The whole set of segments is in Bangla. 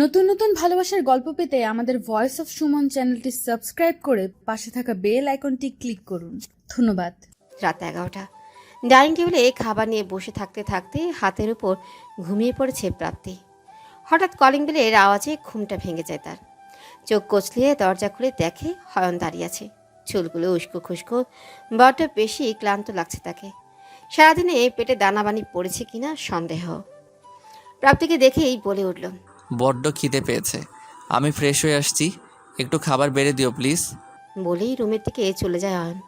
নতুন নতুন ভালোবাসার গল্প পেতে আমাদের ভয়েস অফ সুমন চ্যানেলটি সাবস্ক্রাইব করে পাশে থাকা বেল আইকনটি ক্লিক করুন। ধন্যবাদ। রাত এগারোটা। ডাইনিং টেবিলে খাবার নিয়ে বসে থাকতে থাকতে হাতের উপর ঘুমিয়ে পড়েছে প্রাপ্তি। হঠাৎ কলিং বেলের আওয়াজে ঘুমটা ভেঙে যায় তার। চোখ কচলিয়ে দরজা খুলে দেখে হয়ন দাঁড়িয়ে আছে। চুলগুলো উস্কো খুস্কো, বড্ড বেশি ক্লান্ত লাগছে তাকে। সারাদিনে পেটে দানাবানি পড়েছে কিনা সন্দেহ। প্রাপ্তিকে দেখেই বলে উঠল বড্ড খিদে পেয়েছে। আমি ফ্রেশ হয়ে আসছি। একটু খাবার বেড়ে দিও প্লিজ। বলেই রুমের দিকে চলে যায় অয়ন।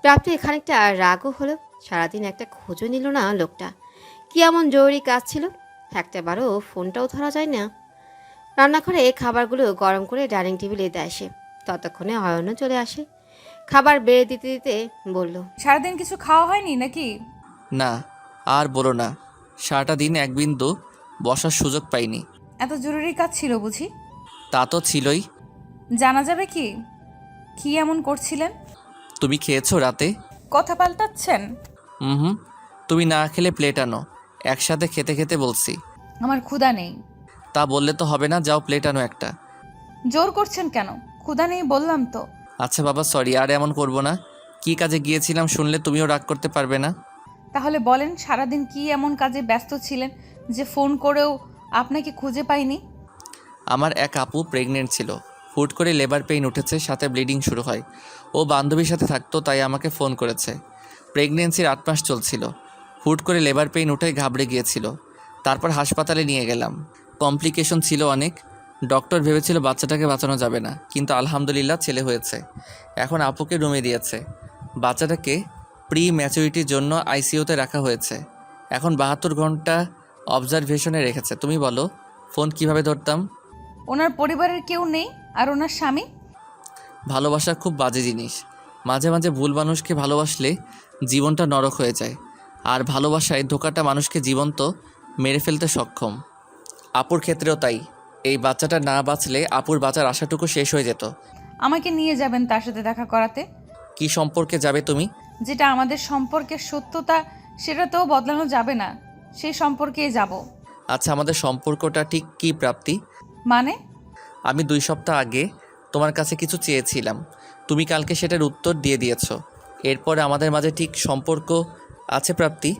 প্রাপ্তি খানিকটা রাগও হলো। সারাদিন একটা খোঁজও নিল না লোকটা। কি এমন জরুরি কাজ ছিল? একটা বারও ফোনটাও ধরা যায় না। রান্নাঘরে খাবারগুলো গরম করে ডাইনিং টেবিলে দেয় সে। ততক্ষণে অয়নও চলে আসে। খাবার বেড়ে দিতে দিতে বলল সারাদিন কিছু খাওয়া হয়নি নাকি? না আর বলো না। সারাটা দিন এক বিন্দু বসার সুযোগ পাইনি। এত জরুরি কাজ ছিল বুঝি? তা তো ছিলই। জানা যাবে কি? কি এমন করছিলেন? তুমি খেয়েছো রাতে? কথা পাল্টাচ্ছেন? হুম। তুমি না খেলে প্লেট আনো। একসাথে খেতে খেতে বলছি। আমার ক্ষুধা নেই। তা বললে তো হবে না যাও প্লেট আনো একটা। জোর করছেন কেন? ক্ষুধা নেই বললাম তো। আচ্ছা বাবা সরি আর এমন করব না। কি কাজে গিয়েছিলাম শুনলে তুমিও রাগ করতে পারবে না। তাহলে বলেন সারাদিন কি এমন কাজে ব্যস্ত ছিলেন যে ফোন করেও আপনাকে খুঁজে পাইনি? আমার এক আপু প্রেগনেন্ট ছিল। হুট করে লেবার পেইন উঠেছে, সাথে ব্লিডিং শুরু হয়। ও বান্ধবীর সাথে থাকতো, তাই আমাকে ফোন করেছে। প্রেগনেন্সির আট মাস চলছিল। হুট করে লেবার পেইন উঠে ঘাবড়ে গিয়েছিল। তারপর হাসপাতালে নিয়ে গেলাম। কমপ্লিকেশন ছিল অনেক। ডক্টর ভেবেছিল বাচ্চাটাকে বাঁচানো যাবে না, কিন্তু আলহামদুলিল্লাহ ছেলে হয়েছে। এখন আপুকে রুমে দিয়েছে। বাচ্চাটাকে প্রি ম্যাচুরিটির জন্য আইসিইউতে রাখা হয়েছে। এখন বাহাত্তর ঘণ্টা অবজারভেশনে রেখেছে। তুমি বলো ফোন কীভাবে ধরতাম? ওনার পরিবারের কেউ নেই আর ওনার স্বামী? ভালোবাসা খুব বাজে জিনিস। মাঝে মাঝে ভুল মানুষকে ভালোবাসলে জীবনটা নরক হয়ে যায়। আর ভালোবাসায় ধোকাটা মানুষকে জীবন্ত মেরে ফেলতে সক্ষম। আপুর ক্ষেত্রেও তাই। এই বাচ্চাটা না বাঁচলে আপুর বাঁচার আশাটুকু শেষ হয়ে যেত। আমাকে নিয়ে যাবেন তার সাথে দেখা করাতে। কি সম্পর্কে যাবে তুমি? যেটা আমাদের সম্পর্কের সত্যতা সেটা তো বদলানো যাবে না। সেই সম্পর্কেই যাব। আচ্ছা আমাদের সম্পর্কটা ঠিক কী প্রাপ্তি? মানে? আমি দুই সপ্তাহ আগে তোমার কাছে কিছু চেয়েছিলাম। তুমি কালকে সেটার উত্তর দিয়ে দিয়েছ। এরপরে আমাদের মাঝে ঠিক সম্পর্ক আছে প্রাপ্তি?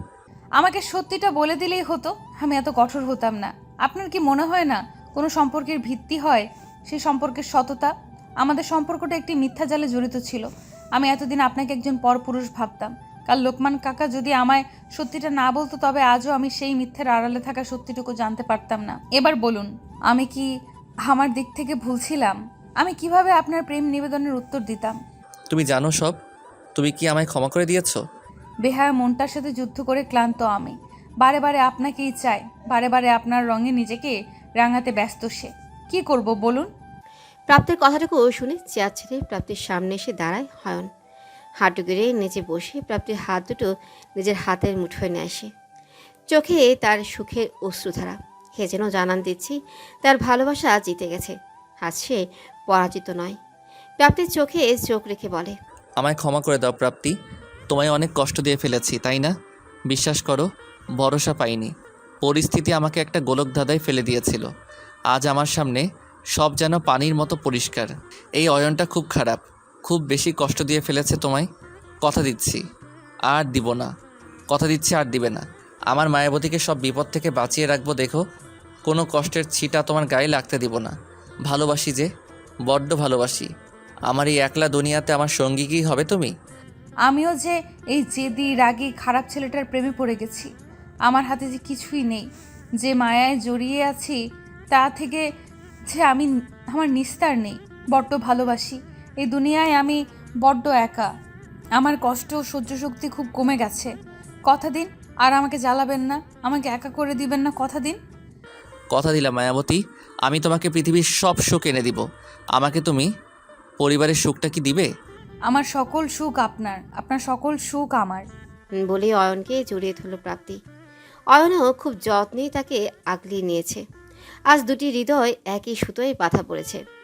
আমাকে সত্যিটা বলে দিলেই হতো। আমি এত কঠোর হতাম না। আপনার কি মনে হয় না কোনো সম্পর্কের ভিত্তি হয়? সেই সম্পর্কের সততা? আমাদের সম্পর্কটা একটি মিথ্যা জালে জড়িত ছিল। আমি এতদিন আপনাকে একজন পরপুরুষ ভাবতাম। কাল লোকমান কাকা যদি আমায় সত্যিটা না বলতো তবে আজও আমি সেই মিথ্যের আড়ালে থাকা সত্যিটুকু জানতে পারতাম না। এবার বলুন আমি কি আমার দিক থেকে ভুলছিলাম আমি কীভাবে আপনার প্রেম নিবেদনের উত্তর দিতাম? তুমি জানো সব? তুমি কি আমায় ক্ষমা করে দিয়েছ? বেহায়া মনটার সাথে যুদ্ধ করে ক্লান্ত আমি। বারে বারে আপনাকেই চাই বারে বারে আপনার রঙে নিজেকে রাঙাতে ব্যস্ত সে। কি করব বলুন? প্রাপ্তির কথাটুকু শুনে চেয়ার ছেড়ে প্রাপ্তির সামনে এসে দাঁড়ায় হয়ন। হাঁটু গেড়ে নিচে বসে প্রাপ্তির হাত দুটো নিজের হাতের মুঠোয় নিয়ে আসে। চোখে তার সুখের অশ্রুধারা। হে যেন জানান দিচ্ছি, তার ভালোবাসা জিতে গেছে। আজ সে পরাজিত নয়। প্রাপ্তির চোখে চোখ রেখে বলে, আমায় ক্ষমা করে দাও প্রাপ্তি। তোমায় অনেক কষ্ট দিয়ে ফেলেছি, তাই না? বিশ্বাস করো, ভরসা পাইনি। পরিস্থিতি আমাকে একটা গোলক ধাঁধায় ফেলে দিয়েছিল। আজ আমার সামনে সব যেন পানির মতো পরিষ্কার। এই অয়নটা খুব খারাপ। খুব বেশি কষ্ট দিয়ে ফেলেছে তোমায়? কথা দিচ্ছি। আর দিব না। কথা দিচ্ছি, আর দিবে না। আমার মায়াবতীকে সব বিপদ থেকে বাঁচিয়ে রাখব, দেখো। কোনো কষ্টের ছিটা তোমার গায়ে লাগতে দিব না। ভালোবাসি যে, বড্ড ভালোবাসি। আমার এই একলা দুনিয়াতে আমার সঙ্গী কি হবে তুমি? আমিও যে এই জেদি, রাগী, খারাপ ছেলেটার প্রেমে পড়ে গেছি। আমার হাতে যে কিছুই নেই। যে মায়ায় জড়িয়ে আছি, তা থেকে যে আমি, আমার নিস্তার নেই। বড্ড ভালোবাসি। এই দুনিয়ায় আমি বড্ড একা। আমার কষ্ট ও সহ্য শক্তি খুব কমে গেছে। কথা দিন আর আমাকে জ্বালাবেন না আমাকে একা করে দিবেন না কথা দিন। কথা দিলাম মায়াবতী। আমি তোমাকে পৃথিবীর সব সুখ এনে দিব। আমাকে তুমি পরিবারের সুখটা কি দিবে? আমার সকল সুখ আপনার আপনার সকল সুখ আমার। বলে অয়নকে জড়িয়ে ধরল প্রাপ্তি। অয়নও খুব যত্নেই তাকে আগলিয়ে নিয়েছে। আজ দুটি হৃদয় একই সুতোয় বাঁধা পড়েছে।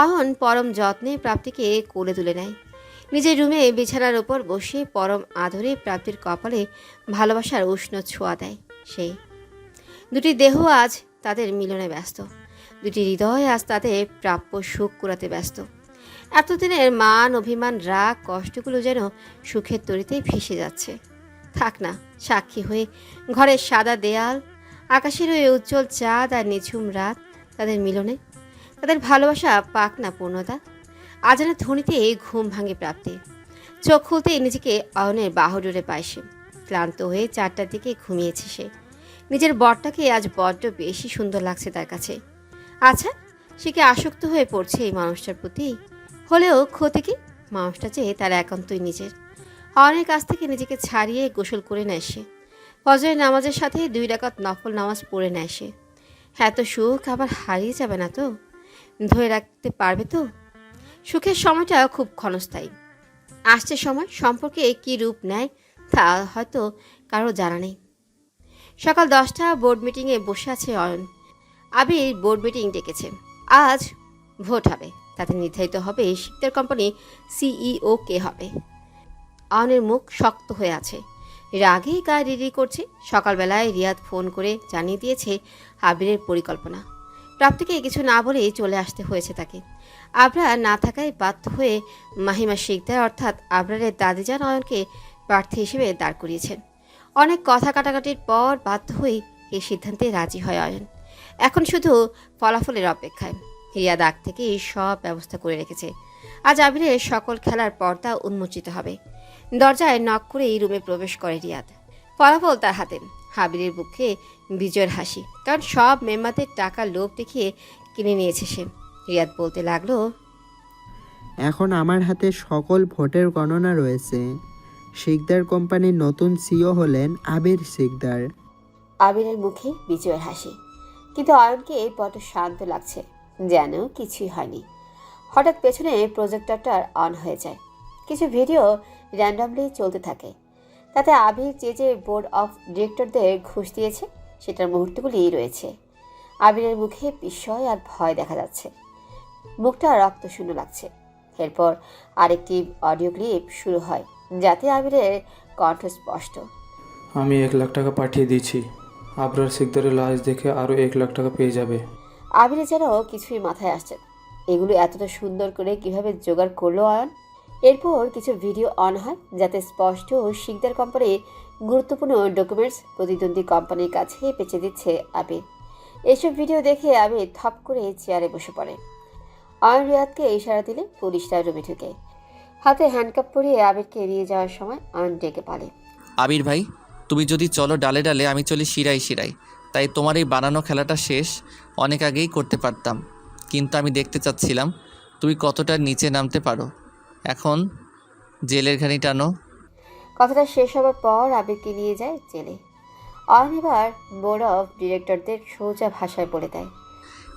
অয়ন পরম যত্নে প্রাপ্তিকে কোলে তুলে নেয়। নিজের রুমে বিছানার ওপর বসে পরম আদরে প্রাপ্তির কপালে ভালোবাসার উষ্ণ ছোঁয়া দেয় সেই দুটি দেহ আজ তাদের মিলনে ব্যস্ত। দুটি হৃদয় আজ তাদের প্রাপ্য সুখ কুড়াতে ব্যস্ত। এতদিনের মান, অভিমান, রাগ, কষ্টগুলো যেন সুখের তরিতেই ভেসে যাচ্ছে। থাক না, সাক্ষী হয়ে ঘরের সাদা দেয়াল, আকাশের ওই উজ্জ্বল চাঁদ আর নিঝুম রাত তাদের মিলনে তাদের ভালোবাসা পাক না পূর্ণতা। আজানের ধ্বনিতে ঘুম ভাঙে প্রাপ্তি। চোখ খুলতে নিজেকে অয়নের বাহুডোরে পায় সে। ক্লান্ত হয়ে চারটার দিকে ঘুমিয়েছে সে। নিজের বরটাকে আজ বড্ড বেশি সুন্দর লাগছে তার কাছে। আচ্ছা সে কি আসক্ত হয়ে পড়ছে এই মানুষটার প্রতি? হলেও ক্ষতি কি? মানুষটা চেয়ে তার একান্তই নিজের। অনেক কাছ থেকে নিজেকে ছাড়িয়ে গোসল করে নেয় সে। ফজরের নামাজের সাথে দুই ডাকাত নফল নামাজ পড়ে নেয় সে। এত সুখ আবার হারিয়ে যাবে না তো? ধরে রাখতে পারবে তো? সুখের সময়টা খুব ক্ষণস্থায়ী। আসছে সময়, সম্পর্কে কী রূপ নেয় তা হয়তো কারও জানা নেই। সকাল দশটা, বোর্ড মিটিংয়ে বসে আছে অয়ন। আবির বোর্ড মিটিং ডেকেছে। আজ ভোট হবে। তাতে নির্ধারিত হবে শিকদার কোম্পানি সিইও কে হবে। অয়নের মুখ শক্ত হয়ে আছে। রাগেই গায়ে রিরি করছে। সকালবেলায় রিয়াদ ফোন করে জানিয়ে দিয়েছে আবিরের পরিকল্পনা। প্রাপ্তিকে কিছু না বলেই চলে আসতে হয়েছে তাকে। আবরা না থাকায় বাধ্য হয়ে মাহিমা শিকদার অর্থাৎ আবরারের দাদিজান অয়নকে প্রার্থী হিসেবে দাঁড় করিয়েছেন। অনেক কথা কাটাকাটির পর বাধ্য হয়ে এই সিদ্ধান্তে রাজি হয় অয়ন। এখন শুধু ফলাফলের অপেক্ষায়। রিয়াদ আগ থেকে এই সব ব্যবস্থা করে রেখেছে। আজ আবিরের সকল খেলার পর্দা উন্মোচিত হবে। দরজায় নক করে এই রুমে প্রবেশ করে রিয়াদ। ফলাফল তার হাতে। হাবিরের বুকে বিজয়ের হাসি। কারণ সব মেম্বারদের টাকা লোভ দেখিয়ে কিনে নিয়েছে সে। রিয়াদ বলতে লাগল এখন আমার হাতে সকল ভোটের গণনা রয়েছে। শিকদার কোম্পানির নতুন সিও হলেন আবির শিকদার। আবিরের মুখে বিজয়ের হাসি। কিন্তু অয়নকে বড্ড শান্ত লাগছে যেন কিছুই হয়নি। হঠাৎ পেছনে প্রজেক্টরটা অন হয়ে যায়। কিছু ভিডিও র্যান্ডামলি চলতে থাকে। তাতে আবির যে যে বোর্ড অফ ডিরেক্টরদের ঘুষ দিয়েছে সেটার মুহূর্তগুলি রয়েছে। আবিরের মুখে বিস্ময় আর ভয় দেখা যাচ্ছে। মুখটা রক্ত শূন্য লাগছে। এরপর আরেকটি অডিও ক্লিপ শুরু হয় যাতে আবিরের কণ্ঠ স্পষ্ট। আমি এক লাখ টাকা পাঠিয়ে দিয়েছি। আবরার সিকদারের লাশ দেখে আরও এক লাখ টাকা পেয়ে যাবে। আবিরে যেন কিছুই মাথায় আসছে এগুলো এতটা সুন্দর করে কীভাবে জোগাড় করল অয়ন এরপর কিছু ভিডিও অন হয় যাতে স্পষ্ট শিকদার কোম্পানির গুরুত্বপূর্ণ ডকুমেন্টস প্রতিদ্বন্দ্বী কোম্পানির কাছে বেঁচে দিচ্ছে আবির এসব ভিডিও দেখে আবির থপ করে চেয়ারে বসে পড়ে। অয়ন রিয়াদকে ইশারা দিলে পুলিশরা রুমে ঢুকে। হাতে হ্যান্ডকাপ পরিয়ে আবিরকে এড়িয়ে যাওয়ার সময় অয়ন ডেকে পালে। আবির ভাই, তুমি যদি চলো ডালে ডালে, আমি চলি শিরাই শিরাই তাই তোমার এই বানানো খেলাটা শেষ, অনেক আগেই করতে পারতাম। কিন্তু আমি দেখতে চাচ্ছিলাম, তুমি কতটা নিচে নামতে পারো। এখন জেলের ঘানি টানো। কথাটা শেষ হবার পর আবিরকে নিয়ে যায় জেলে। অয়ন এবার বোর্ড অফ ডিরেক্টরদের সোজা ভাষায় বলে দেয়।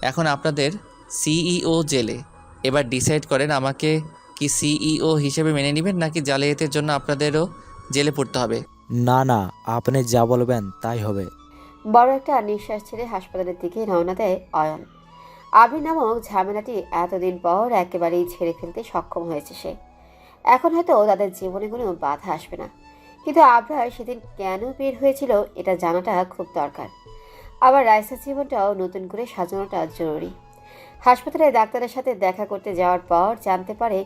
এখন আপনাদের সিইও জেলে। এবার ডিসাইড করেন আমাকে কি সিইও হিসেবে মেনে নেবেন নাকি জালিয়াতের জন্য আপনাদেরও জেলে পড়তে হবে? না না আপনি যা বলবেন তাই হবে। বড় একটা নিঃশ্বাস ছেড়ে হাসপাতালের দিকে রওনা দেয় অয়ন। আবির নামক ঝামেলাটি এতদিন পর একেবারেই ছেড়ে ফেলতে সক্ষম হয়েছে সে। এখন হয়তো তাদের জীবনে কোনো বাধা আসবে না। কিন্তু আবরার সেদিন কেন বের হয়েছিল এটা জানাটা খুব দরকার। আবার রাইসার জীবনটাও নতুন করে সাজানোটা জরুরি। হাসপাতালে ডাক্তারের সাথে দেখা করতে যাওয়ার পর জানতে পারে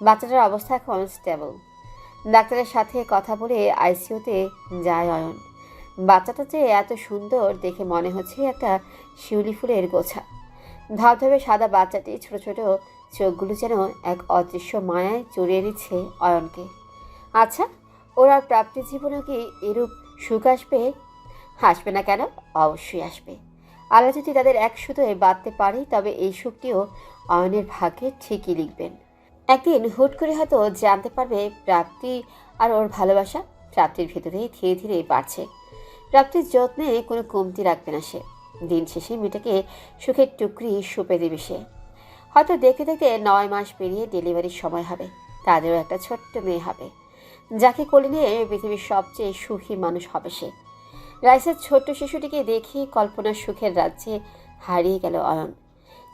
বাচ্চাটার অবস্থা এখন স্টেবল ডাক্তারের সাথে কথা বলে আইসিইউতে যায় অয়ন। বাচ্চাটা যে এত সুন্দর দেখে মনে হচ্ছে একটা শিউলি ফুলের গোছা। ধবধবে সাদা বাচ্চাটি ছোট ছোট চোখগুলো যেন এক অদৃশ্য মায়ায় জড়িয়ে দিচ্ছে অয়নকে। আচ্ছা ওর প্রাপ্তি জীবনে কি এরূপ সুখ আসবে? আসবে না কেন? অবশ্যই আসবে। আল্লাহ যদি তাদের এক সুতোয় বাঁধতে পারি, তবে এই সুখটিও অয়নের ভাগ্যে ঠিকই লিখবেন। একদিন হুট করে হয়তো জানতে পারবে প্রাপ্তি আর ওর ভালোবাসা প্রাপ্তির ভেতরে ধীরে ধীরে বাড়ছে। প্রাপ্তির যত্নে কোনো কমতি রাখবে না সে। দিন শেষে মেয়েটাকে সুখের টুকরি সুপে দেবে সে। হয়তো দেখতে দেখতে নয় মাস পেরিয়ে ডেলিভারির সময় হবে। তাদেরও একটা ছোট্ট মেয়ে হবে। যাকে কোলে নিয়ে পৃথিবীর সবচেয়ে সুখী মানুষ হবে সে। রাইসের ছোট্ট শিশুটিকে দেখে কল্পনার সুখের রাজ্যে হারিয়ে গেল অয়ন।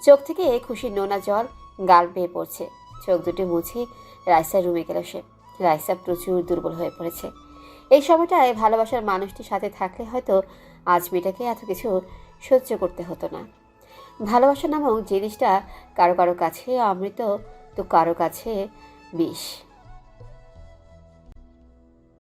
চোখ থেকে খুশি নোনা জল গাল বেয়ে পড়ছে। চোখ দুটো মুছে রাইসার রুমে গেল সে। রাইসা প্রচুর দুর্বল হয়ে পড়েছে। এই সময়টায় ভালোবাসার মানুষটির সাথে থাকলে হয়তো আজ মেয়েটাকে এত কিছু সহ্য করতে হতো না। ভালোবাসা নামক জিনিসটা কারও কারও কাছে অমৃত, তো কারও কাছে বিষ।